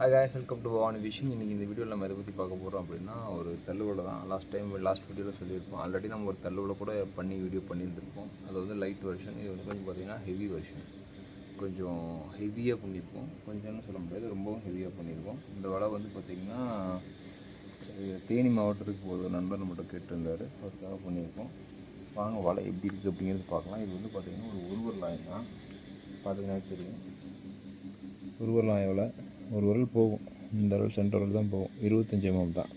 Hi welcome to Bhavani விஷிங் இன்றைக்கி இந்த வீடியோவில் நம்ம எதை பற்றி பார்க்க போகிறோம் அப்படின்னா ஒரு தள்ளுவலை தான். லாஸ்ட் டைம் லாஸ்ட் வீடியோவில் சொல்லியிருப்போம். ஆல்ரெடி நம்ம ஒரு தள்ளுவலை கூட பண்ணி வீடியோ பண்ணியிருந்திருப்போம். அது வந்து லைட் வெர்ஷன் இது வந்து கொஞ்சம் பார்த்தீங்கன்னா ஹெவி வெர்ஷன் கொஞ்சம் ஹெவியாக பண்ணியிருப்போம். கொஞ்சம்னு சொல்ல முடியாது ரொம்பவும் ஹெவியாக பண்ணியிருக்கோம் இந்த வலை வந்து பார்த்திங்கன்னா தேனி மாவட்டத்துக்கு போகிற நண்பர் நம்மகிட்ட கேட்டிருந்தார். அதுக்காக பண்ணியிருக்கோம் வாங்க வலை எப்படி இருக்குது அப்படிங்கிறது பார்க்கலாம். இது வந்து பார்த்திங்கன்னா ஒரு ஒருவர் லாயம் தான். பார்த்தீங்கன்னா தெரியும். ஒருவர் வரலாம் ஒரு விரல் போகும். இந்த விரல் சென்டர் விரல் தான் போகும். இருபத்தஞ்சி எம்எம் mm தான்.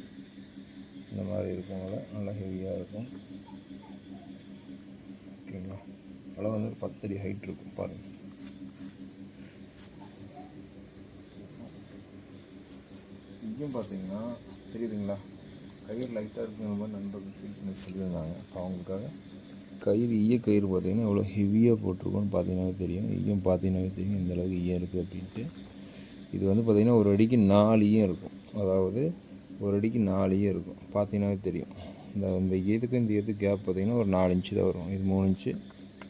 இந்த மாதிரி இருக்கவங்கள நல்லா ஹெவியாக இருக்கும். ஓகேங்களா அளவு வந்து ஒரு பத்தடி ஹைட் இருக்கும். பாருங்கள் இங்கேயும் பார்த்தீங்கன்னா தெரியுதுங்களா? கயிறு லைட்டாக இருக்குங்கிற மாதிரி நண்பர்கள் ஃபீல் பண்ணி சொல்லியிருந்தாங்க. இப்போ அவங்களுக்காக கயிறு ஈய கயிறு பார்த்தீங்கன்னா எவ்வளோ ஹெவியாக போட்டிருக்கோன்னு பார்த்தீங்கன்னாவே தெரியும். ஈயம் பார்த்தீங்கன்னாவே தெரியும். இந்த அளவுக்கு ஈயம் இருக்குது அப்படின்ட்டு. இது வந்து பார்த்திங்கன்னா ஒரு அடிக்கு நாலையும் இருக்கும். அதாவது ஒரு அடிக்கு நாலையும் இருக்கும். பார்த்தீங்கன்னாவே தெரியும். இந்த இந்த இதுக்கும் இந்த இதுக்கு கேப் பார்த்திங்கன்னா ஒரு நாலு இன்ச்சு தான் வரும். இது மூணு இன்ச்சு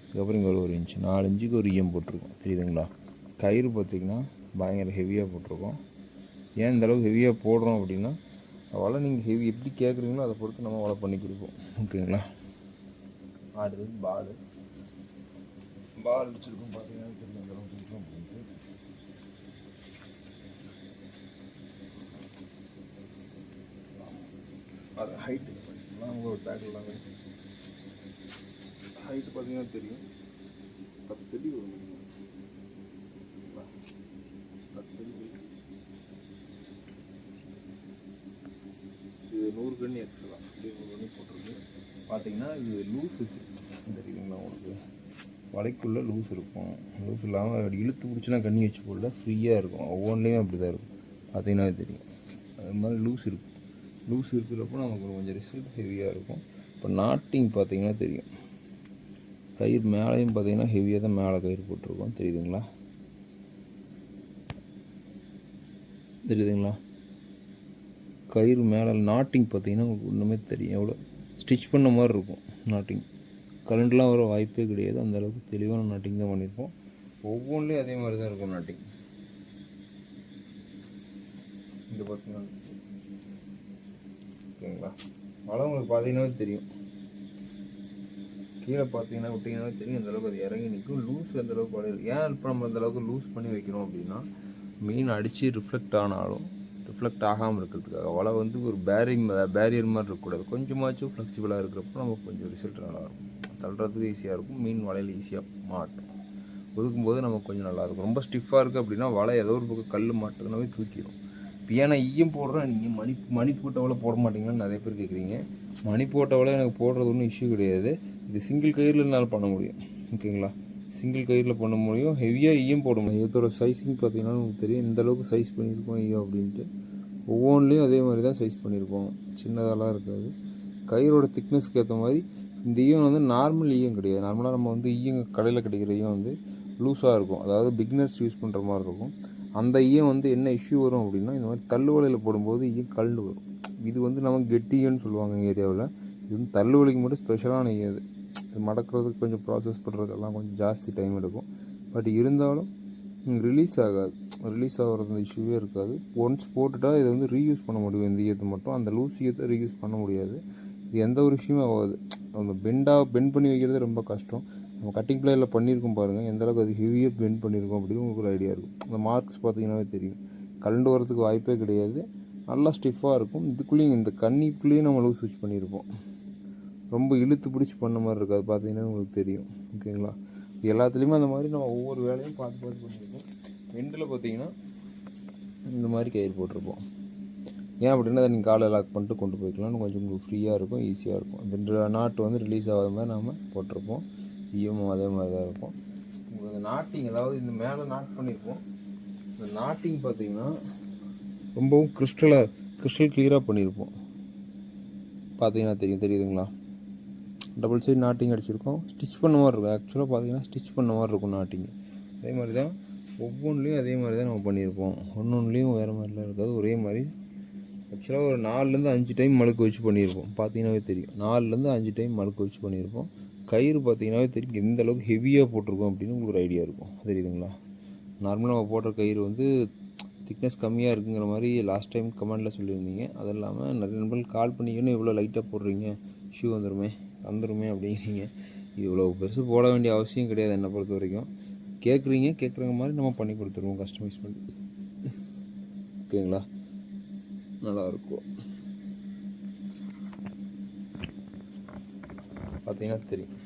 அதுக்கப்புறம் இங்கே ஒரு ஒரு இன்ச்சு நாலு இன்ச்சுக்கு ஒரு ஈயம் போட்டிருக்கோம். தெரியுதுங்களா? கயிறு பார்த்திங்கன்னா பயங்கர ஹெவியாக போட்டிருக்கோம். ஏன் இந்தளவுக்கு ஹெவியாக போடுறோம் அப்படின்னா வலை நீங்கள் ஹெவி எப்படி கேட்குறீங்களோ அதை பொறுத்து நம்ம வலை பண்ணி கொடுப்போம். ஓகேங்களா? ஆடு பால் பால் அடிச்சிருக்கோம் பார்த்தீங்கன்னா தெரியும் அந்த அளவுக்கு இருக்கும் அப்படின்ட்டு அது ஹைட்டு எல்லாம் ஒரு பேக் எல்லாமே ஹைட்டு பார்த்தீங்கன்னா தெரியும். பத்து அடி வரும். பத்து அடி இது நூறு கண்ணி எடுத்துக்கலாம் இது நூறு கண்ணி போட்டிருக்கு. பார்த்தீங்கன்னா இது லூஸ் இருக்குது தெரியுங்களா உங்களுக்கு? வலைக்குள்ளே லூஸ் இருக்கும். லூஸ் இல்லாமல் அப்படி இழுத்து பிடிச்சினா கண்ணி வச்சு போடல. ஃப்ரீயாக இருக்கும். ஒவ்வொன்றிலையும் அப்படி தான் இருக்கும். பார்த்தீங்கன்னா தெரியும். அது மாதிரி லூஸ் இருக்கும் லூஸ் இருக்கிறப்போ நமக்கு கொஞ்சம் ரிசல்ட் ஹெவியாக இருக்கும். இப்போ நாட்டிங் பார்த்தீங்கன்னா தெரியும். கயிறு மேலேயும் பார்த்தீங்கன்னா ஹெவியாக தான் மேலே கயிறு போட்டிருக்கோம். தெரியுதுங்களா? தெரியுதுங்களா? கயிறு மேலே நாட்டிங் பார்த்தீங்கன்னா உங்களுக்கு ஒன்றுமே தெரியும். எவ்வளோ ஸ்டிச் பண்ண மாதிரி இருக்கும் நாட்டிங். கரண்ட்லாம் வர வாய்ப்பே கிடையாது. அந்த அளவுக்கு தெளிவான நாட்டிங் தான் பண்ணியிருப்போம் ஒவ்வொன்றிலையும் அதே மாதிரி தான் இருக்கும் நாட்டிங். இந்த பார்த்திங்கன்னா மழை உங்களுக்கு பார்த்தீங்கன்னா தெரியும். கீழே பார்த்தீங்கன்னா விட்டிங்கன்னா தெரியும் அந்தளவுக்கு அது இறங்கி நிற்கும். லூஸ் அந்தளவுக்கு அளவுக்கு ஏன் இப்போ நம்ம அந்தளவுக்கு லூஸ் பண்ணி வைக்கிறோம் அப்படின்னா மீன் அடித்து ரிஃப்ளெக்ட் ஆனாலும் ரிஃப்ளெக்ட் ஆகாமல் இருக்கிறதுக்காக. வலை வந்து ஒரு பேரிங் பேரியர் மாதிரி இருக்கக்கூடாது. கொஞ்சமாச்சும் ஃப்ளெக்சிபிளாக இருக்கிறப்போ நமக்கு கொஞ்சம் ரிசல்ட் நல்லாயிருக்கும் தள்ளுறதுக்கு ஈஸியாக இருக்கும். மீன் வலையில் ஈஸியாக மாட்டும். ஒதுக்கும்போது நமக்கு கொஞ்சம் நல்லாயிருக்கும் ரொம்ப ஸ்டிஃபாக இருக்குது அப்படின்னா வலை ஏதோ ஒரு பக்கம் கல் மாட்டுறதுனாவே தூக்கிடும் ஏன்னா ஈயம் போடுறேன் நீங்கள் மணி மணி போட்டவளை போட மாட்டீங்களான்னு நிறைய பேர் கேட்குறீங்க. மணி போட்டவளை எனக்கு போடுறது ஒன்றும் இஷ்யூ கிடையாது. இது சிங்கிள் கயிறில் என்னால் பண்ண முடியும். ஓகேங்களா சிங்கிள் கயிறில் பண்ண முடியும். ஹெவியாக ஈயம் போட முடியும். இதோட சைஸிங் பார்த்தீங்கன்னா உங்களுக்கு தெரியும். இந்த அளவுக்கு சைஸ் பண்ணியிருக்கோம் ஈயம் அப்படின்ட்டு. ஒவ்வொன்றுலேயும் அதே மாதிரி தான் சைஸ் பண்ணியிருக்கோம். சின்னதாலாம் இருக்காது. கயிறோட திக்னஸ்க்கு ஏற்ற மாதிரி இந்த ஈயம் வந்து நார்மல் ஈயம் கிடையாது. நார்மலாக நம்ம வந்து ஈயம் கடையில் கிடைக்கிற ஈயம் வந்து லூஸாக இருக்கும். அதாவது பிக்னர்ஸ் யூஸ் பண்ணுற மாதிரி இருக்கும். அந்த ஈயம் வந்து என்ன இஷ்யூ வரும் அப்படின்னா இந்த மாதிரி தள்ளுவலையில் போடும்போது ஈயம் கல் வரும். இது வந்து நமக்கு கெட்டியன்னு சொல்லுவாங்க எங்கள் ஏரியாவில். இது வந்து தள்ளுவலிக்கு மட்டும் ஸ்பெஷலான ஈயம் இது இது மடக்கிறதுக்கு கொஞ்சம் ப்ராசஸ் பண்ணுறதுக்கெல்லாம் கொஞ்சம் ஜாஸ்தி டைம் எடுக்கும். பட் இருந்தாலும் ரிலீஸ் ஆகாது. ரிலீஸ் ஆகிறது அந்த இஷ்யூவே இருக்காது. ஒன்ஸ் போட்டுட்டால் இதை வந்து ரீயூஸ் பண்ண முடியும். இந்த ஈயத்தை மட்டும். அந்த லூஸ் ஈயத்தை ரீயூஸ் பண்ண முடியாது. இது எந்த ஒரு விஷயமும் ஆகாது. அந்த பெண்டாக பெண்ட் பண்ணி வைக்கிறது ரொம்ப கஷ்டம். நம்ம கட்டிங் பிளேயரில் பண்ணியிருக்கோம் பாருங்கள் எந்த அளவுக்கு அது ஹெவியாக பெண்ட் பண்ணியிருக்கோம் அப்படின்னு உங்களுக்கு ஒரு ஐடியா இருக்கும். அந்த மார்க்ஸ் பார்த்தீங்கன்னாவே தெரியும். கரண்ட் வரதுக்கு வாய்ப்பே கிடையாது. நல்லா ஸ்டிஃபாக இருக்கும். இதுக்குள்ளேயும் இந்த கண்ணிக்குள்ளேயும் நம்ம லூஸ் வச்சு பண்ணியிருப்போம். ரொம்ப இழுத்து பிடிச்சி பண்ண மாதிரி இருக்காது. பார்த்தீங்கன்னா உங்களுக்கு தெரியும். ஓகேங்களா? எல்லாத்துலேயுமே அந்த மாதிரி நம்ம ஒவ்வொரு வேலையும் பார்த்து பார்த்து பண்ணியிருப்போம். எண்டில் பார்த்தீங்கன்னா இந்த மாதிரி கயிறு போட்டிருப்போம். ஏன் அப்படின்னா அதை நீங்கள் காலை லாக் பண்ணிட்டு கொண்டு போய்க்கலாம்னு கொஞ்சம் உங்களுக்கு ஃப்ரீயாக இருக்கும் ஈஸியாக இருக்கும். இந்த நாட்டு வந்து ரிலீஸ் ஆகாத மாதிரி நாம் போட்டிருப்போம். ஈயமும் அதே மாதிரி தான் இருக்கும். உங்களுக்கு நாட்டிங் அதாவது இந்த மேலே நாட் பண்ணியிருப்போம் இந்த நாட்டிங் பார்த்தீங்கன்னா ரொம்பவும் கிறிஸ்டலாக கிறிஸ்டல் கிளியராக பண்ணியிருப்போம் பார்த்தீங்கன்னா தெரியும். தெரியுதுங்களா? டபுள் சைடு நாட்டிங் அடிச்சிருக்கோம். ஸ்டிச் பண்ண மாதிரி இருக்கும். ஆக்சுவலாக பார்த்தீங்கன்னா ஸ்டிச் பண்ண மாதிரி இருக்கும் நாட்டிங் அதே மாதிரி தான் ஒவ்வொன்றுலேயும் அதே மாதிரி தான் நம்ம பண்ணியிருப்போம் ஒன்று ஒன்றுலேயும் வேறு மாதிரிலாம் இருக்காது. ஒரே மாதிரி. ஆக்சுவலாக ஒரு நாலுலேருந்து அஞ்சு டைம் மழுக்க வச்சு பண்ணியிருப்போம் பார்த்தீங்கன்னாவே தெரியும். நாலுலேருந்து அஞ்சு டைம் மழுக்க வச்சு பண்ணியிருப்போம் கயிறு பார்த்தீங்கன்னாவே தெரியும் எந்த அளவுக்கு ஹெவியாக போட்டிருக்கோம் அப்படின்னு உங்களுக்கு ஒரு ஐடியா இருக்கும். தெரியுதுங்களா? நார்மலாக நம்ம போடுற கயிறு வந்து திக்னஸ் கம்மியாக இருக்குங்கிற மாதிரி லாஸ்ட் டைம் கமெண்டில் சொல்லியிருந்தீங்க. அது இல்லாமல் நிறைய நண்பர்கள் கால் பண்ணிக்கணும் இவ்வளோ லைட்டாக போடுறீங்க? ஷூ வந்துருமே வந்துருமே அப்படிங்கிறீங்க. இவ்வளோ பெருசு போட வேண்டிய அவசியம் கிடையாது என்னை பொறுத்த வரைக்கும். கேட்குறீங்க கேட்குறங்க மாதிரி நம்ம பண்ணி கொடுத்துருவோம் கஸ்டமைஸ் பண்ணி. ஓகேங்களா? நல்லாயிருக்கும் பார்த்தீங்கன்னா தெரியும்.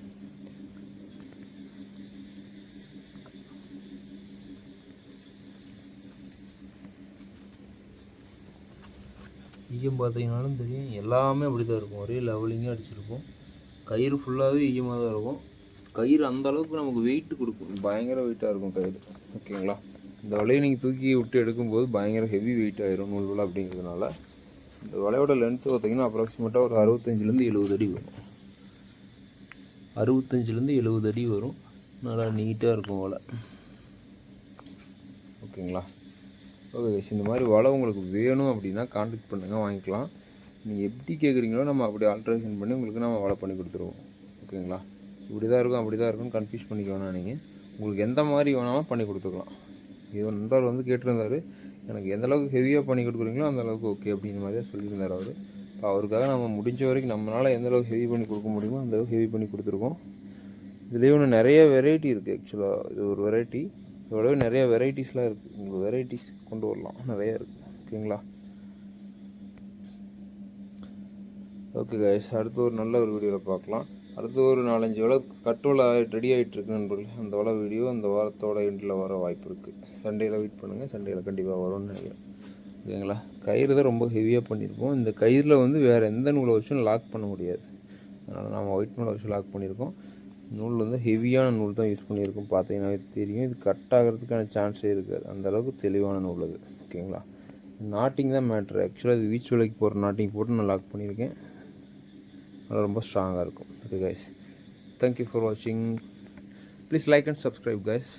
ஈயம் பார்த்தீங்கனாலும் தெரியும். எல்லாமே அப்படி தான் இருக்கும். ஒரே லெவலிங்காக அடிச்சிருக்கும் கயிறு ஃபுல்லாகவே ஈயமாக தான் இருக்கும். கயிறு அந்த அளவுக்கு நமக்கு வெயிட் கொடுக்கும். பயங்கர வெயிட்டாக இருக்கும் கயிறு. ஓகேங்களா? இந்த வலையை நீங்கள் தூக்கி விட்டு எடுக்கும்போது பயங்கர ஹெவி வெயிட் ஆயிரும் நூல் வலை அப்படிங்கிறதுனால. இந்த வலையோட லென்த்து பார்த்தீங்கன்னா அப்ராக்சிமேட்டாக ஒரு அறுபத்தஞ்சிலேருந்து எழுபது அடி வரும். அறுபத்தஞ்சிலேருந்து எழுபது அடி வரும். நல்லா நீட்டாக இருக்கும் வலை. ஓகேங்களா? ஓகே கைஸ் இந்த மாதிரி வலை உங்களுக்கு வேணும் அப்படின்னா காண்டாக்ட் பண்ணுங்கள் வாங்கிக்கலாம். நீங்கள் எப்படி கேட்குறீங்களோ நம்ம அப்படி ஆல்ட்ரேஷன் பண்ணி உங்களுக்கு நம்ம வலை பண்ணி கொடுத்துருவோம். ஓகேங்களா இப்படி தான் இருக்கும் அப்படி தான் இருக்கும்னு கன்ஃபியூஸ் பண்ணிக்க வேணாம் நீங்கள் உங்களுக்கு எந்த மாதிரி வேணாலும் பண்ணி கொடுத்துக்கலாம். இது நண்பர் வந்து கேட்டிருந்தார். எனக்கு எந்த அளவுக்கு ஹெவியாக பண்ணி கொடுக்குறீங்களோ அந்த அளவுக்கு ஓகே அப்படிங்கிற மாதிரி தான் சொல்லியிருந்தார் அவர். இப்போ அவருக்காக நம்ம முடிஞ்ச வரைக்கும் நம்மளால் எந்த அளவுக்கு ஹெவி பண்ணி கொடுக்க முடியுமோ அந்த அளவுக்கு ஹெவி பண்ணி கொடுத்துருக்கோம். இதுலேயே ஒன்று நிறைய வெரைட்டி இருக்குது ஆக்சுவலாக இது ஒரு வெரைட்டி இவ்வளவு நிறைய வெரைட்டிஸ்லாம் இருக்குது வெரைட்டிஸ் கொண்டு வரலாம். நிறைய இருக்குது ஓகேங்களா? ஓகே கைஸ் அடுத்து ஒரு நல்ல ஒரு வீடியோவில் பார்க்கலாம். அடுத்து ஒரு நாலஞ்சு வலை கட்டோலை ரெடி ஆகிட்டு இருக்கு அந்த வலை வீடியோ அந்த வாரத்தோட எண்டில் வர வாய்ப்பு இருக்குது சண்டேயில் வெயிட் பண்ணுங்கள் சண்டேயில் கண்டிப்பாக வரும்னு நினைக்கிறேன். ஓகேங்களா? கயிறு தான் ரொம்ப ஹெவியாக பண்ணியிருப்போம். இந்த கயிறில் வந்து வேறு எந்த நூலை வச்சும் லாக் பண்ண முடியாது. அதனால் நம்ம ஒயிட் நூலை வச்சு லாக் பண்ணியிருக்கோம். நூல் வந்து ஹெவியான நூல் தான் யூஸ் பண்ணியிருக்கோம் பார்த்தீங்கன்னா தெரியும். இது கட் ஆகிறதுக்கான சான்ஸே இருக்காது. அந்த அளவுக்கு தெளிவான நூல் அது. ஓகேங்களா? நாட்டிங் தான் மேட்ரு. ஆக்சுவலாக இது வீச்சு விலைக்கு போகிற நாட்டிங் போட்டு நான் லாக் பண்ணியிருக்கேன். அது ரொம்ப ஸ்ட்ராங்காக இருக்கும். Okay guys thank you for வாட்சிங் please like and subscribe guys